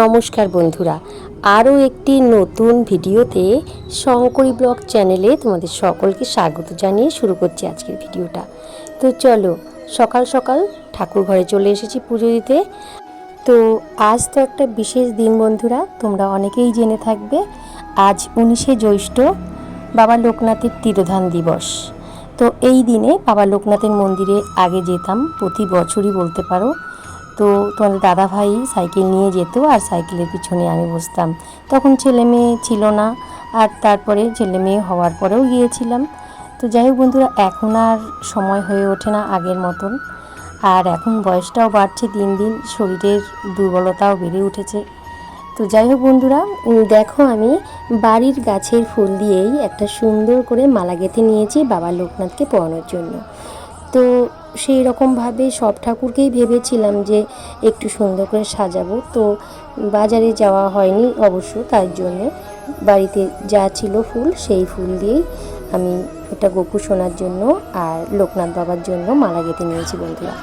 নমস্কার বন্ধুরা, আরও একটি নতুন ভিডিওতে শঙ্করী ব্লগ চ্যানেলে তোমাদের সকলকে স্বাগত জানিয়ে শুরু করছি আজকের ভিডিওটা। তো চলো, সকাল সকাল ঠাকুর ঘরে চলে এসেছি পুজো দিতে। তো আজ তো একটা বিশেষ দিন বন্ধুরা, তোমরা অনেকেই জেনে থাকবে, আজ উনিশে জ্যৈষ্ঠ বাবা লোকনাথের তিরোধান দিবস। তো এই দিনে বাবা লোকনাথের মন্দিরে আগে যেতাম, প্রতি বছরই বলতে পারো তো তোমাদের দাদা ভাই সাইকেল নিয়ে যেত আর সাইকেলের পিছনে আমি বসতাম। তখন ছেলে মেয়ে ছিল না আর তারপরে ছেলে মেয়ে হওয়ার পরেও গিয়েছিলাম। তো যাই হোক বন্ধুরা, এখন আর সময় হয়ে ওঠে না আগের মতন। আর এখন বয়সটাও বাড়ছে, দিন দিন শরীরের দুর্বলতাও বেড়ে উঠেছে। তো যাই হোক বন্ধুরা দেখো আমি বাড়ির গাছের ফুল দিয়েই একটা সুন্দর করে মালা গেঁথে নিয়েছি বাবা লোকনাথকে পরানোর জন্য। তো সেই রকমভাবে সব ঠাকুরকেই ভেবেছিলাম যে একটু সুন্দর করে সাজাবো। তো বাজারে যাওয়া হয়নি অবশ্য তার জন্যে বাড়িতে যা ছিল ফুল সেই ফুল দিয়েই আমি এটা গোপু সোনার জন্য আর লোকনাথ বাবার জন্য মালা গেঁথে নিয়েছি বন্ধুরা।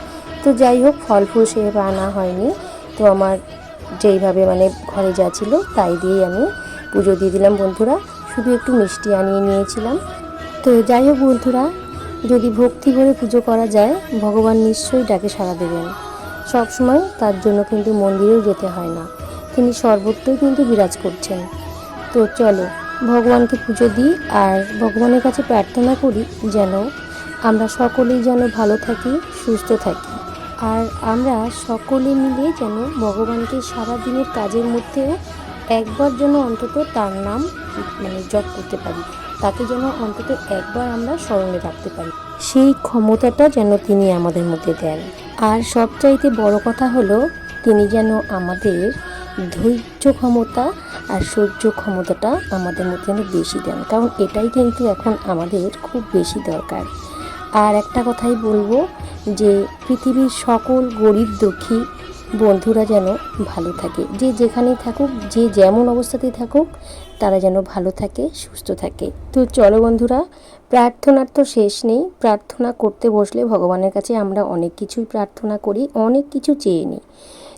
তো যাই হোক, ফল ফুল সেভাবে আনা হয়নি। তো আমার যেইভাবে মানে ঘরে যা ছিল তাই দিয়েই আমি পুজো দিয়ে দিলাম বন্ধুরা। শুধু একটু মিষ্টি আনিয়ে নিয়েছিলাম। তো যাই হোক বন্ধুরা যদি ভক্তি করে পুজো করা যায়, ভগবান নিশ্চয়ই ডাকে সাড়া দেবেন। সবসময় তার জন্য কিন্তু মন্দিরেও যেতে হয় না। তিনি সর্বত্রই কিন্তু বিরাজ করছেন। তো চলো, ভগবানকে পুজো দিই আর ভগবানের কাছে প্রার্থনা করি যেন আমরা সকলেই যেন ভালো থাকি, সুস্থ থাকি। আর আমরা সকলে মিলে যেন ভগবানকে সারা দিনের কাজের মধ্যেও একবার যেন অন্তত তার নাম মানে জপ করতে পারি। তাকে যেন অন্তত একবার আমরা স্মরণে রাখতে পারি। সেই ক্ষমতাটা যেন তিনি আমাদের মধ্যে দেন। আর সবচাইতে বড় কথা হলো, তিনি যেন আমাদের ধৈর্য ক্ষমতা আর সহ্য ক্ষমতাটা আমাদের মধ্যে যেন বেশি দেন। কারণ এটাই কিন্তু এখন আমাদের খুব বেশি দরকার। আর একটা কথাই বলব যে, পৃথিবীর সকল গরিব দুঃখী বন্ধুরা যেন ভালো থাকে। যে যেখানেই থাকুক, যে যেমন অবস্থাতেই থাকুক, তারা যেন ভালো থাকে, সুস্থ থাকে। তো চলো বন্ধুরা, প্রার্থনার তো শেষ নেই। প্রার্থনা করতে বসলে ভগবানের কাছে আমরা অনেক কিছুই প্রার্থনা করি, অনেক কিছু চেয়ে নিই।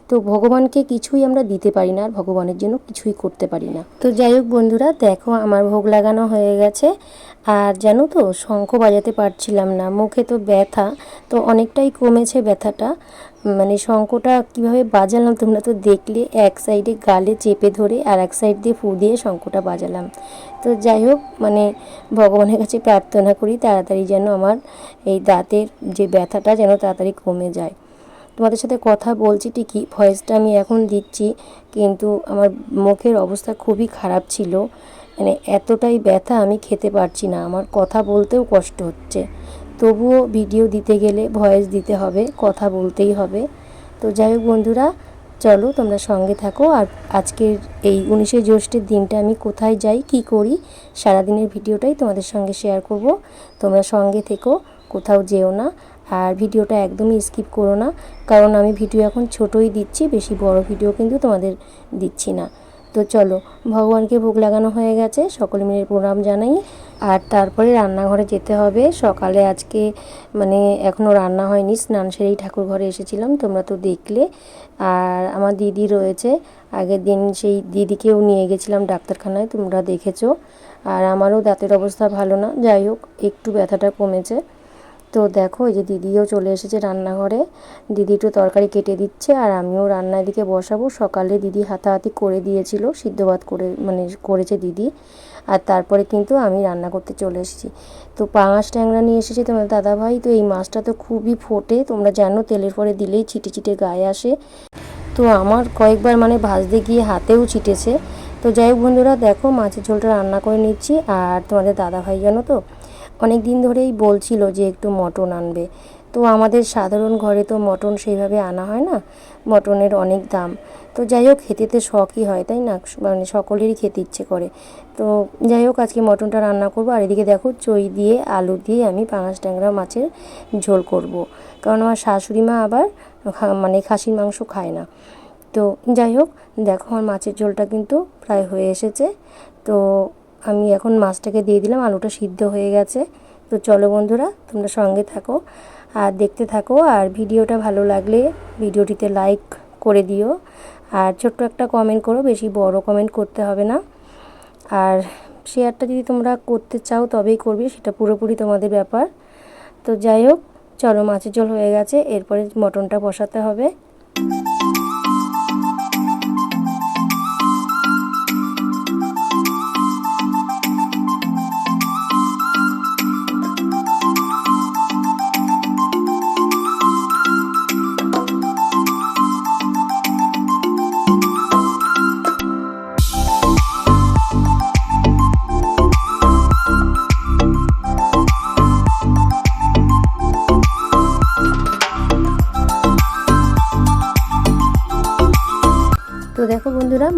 তো ভগবানকে কিছুই আমরা দিতে পারি না আর ভগবানের জন্য কিছুই করতে পারি না। তো যাই হোক বন্ধুরা, দেখো আমার ভোগ লাগানো হয়ে গেছে। আর জানো তো, শঙ্খ বাজাতে পারছিলাম না, মুখে তো ব্যথা, তো অনেকটাই কমেছে ব্যথাটা। মানে শঙ্খটা কীভাবে বাজালাম তোমরা তো দেখলে, এক সাইডে গালে চেপে ধরে আর এক সাইড দিয়ে ফু দিয়ে শঙ্খটা বাজালাম। তো যাই হোক মানে ভগবানের কাছে প্রার্থনা করি, তাড়াতাড়ি যেন আমার এই দাঁতের যে ব্যথাটা যেন তাড়াতাড়ি কমে যায়। তোমাদের সাথে কথা বলছি ঠিকই ভয়েসটা আমি এখন দিচ্ছি, কিন্তু আমার মুখের অবস্থা খুবই খারাপ ছিল। মানে এতটাই ব্যথা আমি খেতে পারছি না, আমার কথা বলতেও কষ্ট হচ্ছে। তবুও ভিডিও দিতে গেলে ভয়েস দিতে হবে, কথা বলতেই হবে। তো যাই হোক বন্ধুরা, চলো তোমরা সঙ্গে থাকো, আর আজকের এই উনিশে জ্যৈষ্ঠের দিনটা আমি কোথায় যাই, কি করি, সারাদিনের ভিডিওটাই তোমাদের সঙ্গে শেয়ার করব। তোমরা সঙ্গে থেকো, কোথাও যেও না। আর ভিডিওটা একদমই স্কিপ করো না। কারণ আমি ভিডিও এখন ছোটই দিচ্ছি, বেশি বড় ভিডিও কিন্তু তোমাদের দিচ্ছি না। তো চলো, ভগবানকে ভোগ লাগানো হয়ে গেছে, সকলে মিলে প্রণাম জানাই। আর তারপরে রান্নাঘরে যেতে হবে। সকালে আজকে মানে এখনও রান্না হয়নি, স্নান সেরেই ঠাকুর ঘরে এসেছিলাম, তোমরা তো দেখলে। আর আমার দিদি রয়েছে, আগের দিন সেই দিদিকেও নিয়ে গেছিলাম ডাক্তারখানায়, তোমরা দেখেছ। আর আমারও দাঁতের অবস্থা ভালো না, যাই হোক, একটু ব্যথাটা কমেছে। তো দেখো, এই যে দিদিও চলে এসেছে রান্নাঘরে। দিদি একটু তরকারি কেটে দিচ্ছে আর আমিও রান্নার দিকে বসাবো। সকালে দিদি হাতাহাতি করে দিয়েছিল, সিদ্ধ ভাত করে মানে করেছে দিদি। আর তারপরে কিন্তু আমি রান্না করতে চলে এসেছি। তো পাঙাশ ট্যাংরা নিয়ে এসেছি তোমার দাদা ভাই তো এই মাছটা তো খুবই ফোটে, তোমরা জানো তেলের পরে দিলেই ছিটে ছিটে গায়ে আসে। তো আমার কয়েকবার মানে ভাজতে গিয়ে হাতেও ছিটেছে। তো যাই হোক বন্ধুরা, দেখো মাছের ঝোলটা রান্না করে নিচ্ছি। আর তোমাদের দাদা ভাই জানো তো অনেক দিন ধরেই বলছিল যে একটু মটন আনবে। তো আমাদের সাধারণ ঘরে তো মটন সেইভাবে আনা হয় না, মটনের অনেক দাম। তো যাই হোক খেতে তো শখই হয়, তাই না? মানে সকলেরই খেতে ইচ্ছে করে। তো যাই হোক, আজকে মটনটা রান্না করব। আর এদিকে দেখো, চই দিয়ে, আলু দিয়ে আমি পাঙাশ ট্যাংরা মাছের ঝোল করব। কারণ আমার শাশুড়ি মা আবার মানে খাসির মাংস খায় না। তো যাই হোক, দেখো আমার মাছের ঝোলটা কিন্তু প্রায় হয়ে এসেছে। তো আমি এখন মাছটাকে দিয়ে দিলাম, আলুটা সিদ্ধ হয়ে গেছে। তো চলো বন্ধুরা, তোমরা সঙ্গে থাকো আর দেখতে থাকো। আর ভিডিওটা ভালো লাগলে ভিডিওটিতে লাইক করে দিও। আর ছোট্ট একটা কমেন্ট করো, বেশি বড় কমেন্ট করতে হবে না। আর শেয়ারটা যদি তোমরা করতে চাও, তবেই করবে, সেটা পুরোপুরি তোমাদের ব্যাপার। তো যাই হোক, চলো মাছের ঝোল হয়ে গেছে, এরপরে মটনটা বসাতে হবে।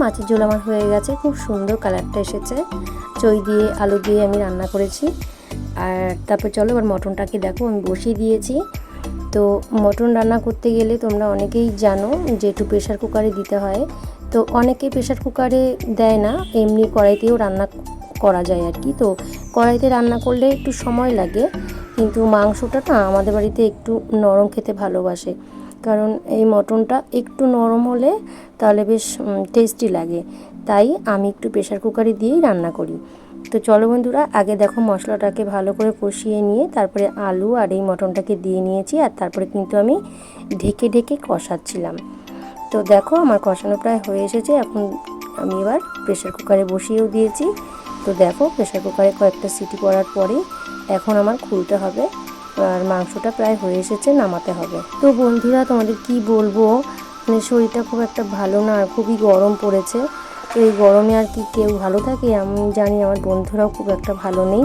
মাছের ঝোল আমার হয়ে গেছে। খুব সুন্দর কালারটা এসেছে। চই দিয়ে, আলু দিয়ে আমি রান্না করেছি। আর তারপর চলো এবার মটনটাকে দেখো, আমি বসিয়ে দিয়েছি। তো মটন রান্না করতে গেলে তোমরা অনেকেই জানো যে একটু প্রেশার কুকারে দিতে হয়। তো অনেকে প্রেশার কুকারে দেয় না, এমনি কড়াইতেও রান্না করা যায় আর কি। তো কড়াইতে রান্না করলে একটু সময় লাগে, কিন্তু মাংসটা না আমাদের বাড়িতে একটু নরম খেতে ভালোবাসে। কারণ এই মটনটা একটু নরম হলে তাহলে বেশ টেস্টি লাগে। তাই আমি একটু প্রেশার কুকারে দিয়েই রান্না করি। তো চলো বন্ধুরা, আগে দেখো মশলাটাকে ভালো করে কষিয়ে নিয়ে তারপরে আলু আর এই মটনটাকে দিয়ে নিয়েছি আর তারপরে কিন্তু আমি ঢেকে ঢেকে কষাচ্ছিলাম। তো দেখো আমার কষানো প্রায় হয়ে এসেছে, এখন আমি এবার প্রেশার কুকারে বসিয়েও দিয়েছি। তো দেখো প্রেশার কুকারে কয়েকটা সিটি পড়ার পরে এখন আমার খুলতে হবে। আর মাংসটা প্রায় হয়ে এসেছে, নামাতে হবে। তো বন্ধুরা, তোমাদের কি বলব? মানে শরীরটা খুব একটা ভালো না, আর খুবই গরম পড়েছে। তো এই গরমে আর কি কেউ ভালো থাকে? আমি জানি আমার বন্ধুরাও খুব একটা ভালো নেই।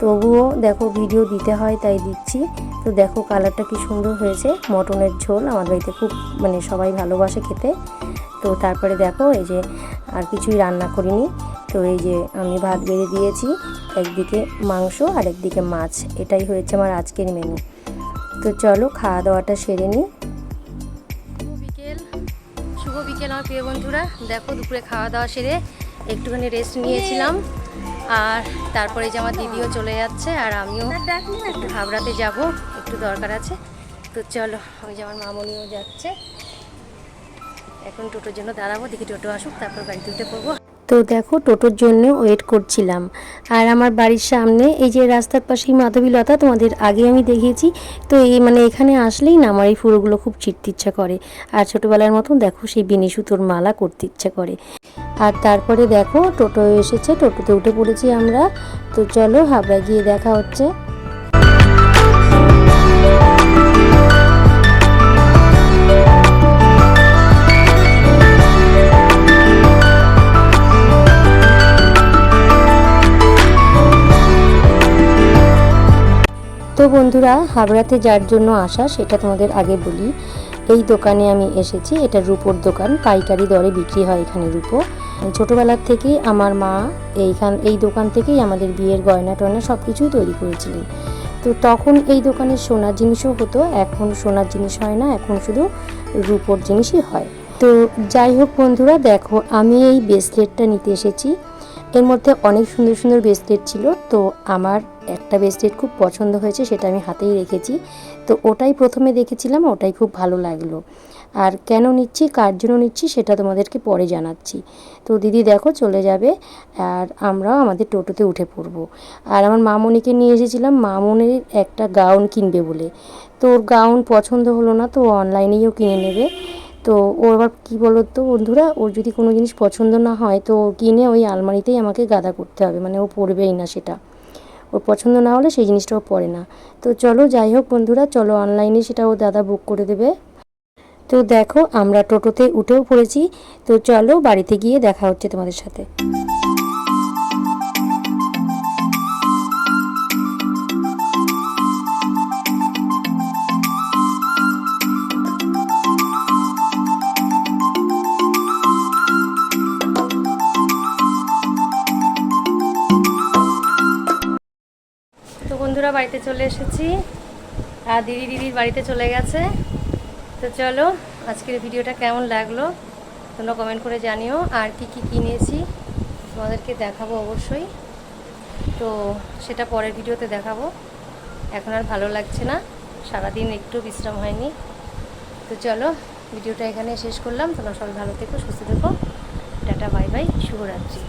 তবুও দেখো ভিডিও দিতে হয়, তাই দিচ্ছি। তো দেখো কালারটা কি সুন্দর হয়েছে। মটনের ঝোল আমার বাড়িতে খুব মানে সবাই ভালোবাসে খেতে। তো তারপরে দেখো, এই যে আর কিছুই রান্না করিনি। তো এই যে আমি ভাত বেড়ে দিয়েছি, একদিকে মাংস আর একদিকে মাছ। এটাই হয়েছে আমার আজকের মেনু তো চলো খাওয়া দাওয়াটা সেরে নিই। বিকেল। শুভ বিকেল আমার প্রিয় বন্ধুরা। দেখো দুপুরে খাওয়া দাওয়া সেরে একটুখানি রেস্ট নিয়েছিলাম। আর তারপরে যে আমার দিদিও চলে যাচ্ছে আর আমিও একটু হাবড়াতে যাব। একটু দরকার আছে। তো চলো, ওই যে আমার মামনিও যাচ্ছে। এখন টোটোর জন্য দাঁড়াবো, দেখি টোটো আসুক, তারপর গাড়িতে উঠে পড়ব। তো দেখো টোটোর জন্য ওয়েট করছিলাম। আর আমার বাড়ির সামনে এই যে রাস্তার পাশেই মাধবীলতা, তোমাদের আগে আমি দেখিয়েছি, তো এই মানে এখানে আসলেই না আমার এই ফুলগুলো খুব চিটতে ইচ্ছা করে। আর ছোটোবেলার মতন দেখো সেই বিনি সুতোর মালা করতে ইচ্ছা করে। আর তারপরে দেখো টোটো এসেছে, টোটোতে উঠে পড়েছি আমরা। তো চলো হাবড়া গিয়ে দেখা হচ্ছে। তো বন্ধুরা, হাবড়াতে যার জন্য আসা সেটা তোমাদের আগে বলি। এই দোকানে আমি এসেছি, এটা রূপোর দোকান, পাইকারি দরে বিক্রি হয় এখানে রূপো। ছোটোবেলার থেকেই আমার মা এইখান, এই দোকান থেকেই আমাদের বিয়ের গয়না টয়না সব কিছুই তৈরি করেছিলেন। তো তখন এই দোকানে সোনার জিনিসও হতো, এখন সোনার জিনিস হয় না, এখন শুধু রূপোর জিনিসই হয়। তো যাই হোক বন্ধুরা, দেখো, আমি এই ব্রেসলেটটা নিতে এসেছি। এর মধ্যে অনেক সুন্দর সুন্দর ব্রেসলেট ছিল। তো আমার একটা ব্রেসলেট খুব পছন্দ হয়েছে, সেটা আমি হাতেই রেখেছি। তো ওটাই প্রথমে দেখেছিলাম, ওটাই খুব ভালো লাগল। আর কেন নিচ্ছি, কার জন্য নিচ্ছি, সেটা তোমাদেরকে পরে জানাচ্ছি। তো দিদি দেখো চলে যাবে, আর আমরাও আমাদের টোটোতে উঠে পড়ব। আর আমার মামনিকে নিয়ে এসেছিলাম মামনির একটা গাউন কিনবে বলে। তো ওর গাউন পছন্দ হলো না, তো অনলাইনেও কিনে নেবে। তো ও আবার কী বলো তো বন্ধুরা? ওর যদি কোনো জিনিস পছন্দ না হয়, তো কিনে ওই আলমারিতেই আমাকে গাদা করতে হবে। মানে ও পরবেই না সেটা। ওর পছন্দ না হলে সেই জিনিসটাও পরে না। তো চলো, যাই হোক বন্ধুরা, চলো অনলাইনে সেটা ও দাদা বুক করে দেবে। তো দেখো, আমরা টোটোতে উঠেও পড়েছি। তো চলো বাড়িতে গিয়ে দেখা হচ্ছে তোমাদের সাথে। বাড়িতে চলে এসেছি। আর দিদি দিদির বাড়িতে চলে গেছে। তো চলো, আজকের ভিডিওটা কেমন লাগল তোমরা কমেন্ট করে জানিও। আর কি কি কিনেছি তোমাদেরকে দেখাবো অবশ্যই। তো সেটা পরের ভিডিওতে দেখাবো। এখন আর ভালো লাগছে না। সারাদিন একটু বিশ্রাম হয়নি। তো চলো, ভিডিওটা এখানে শেষ করলাম। তোমরা সবাই ভালো থেকো, সুস্থ থেকো। Tata, bye bye. শুভরাত্রি।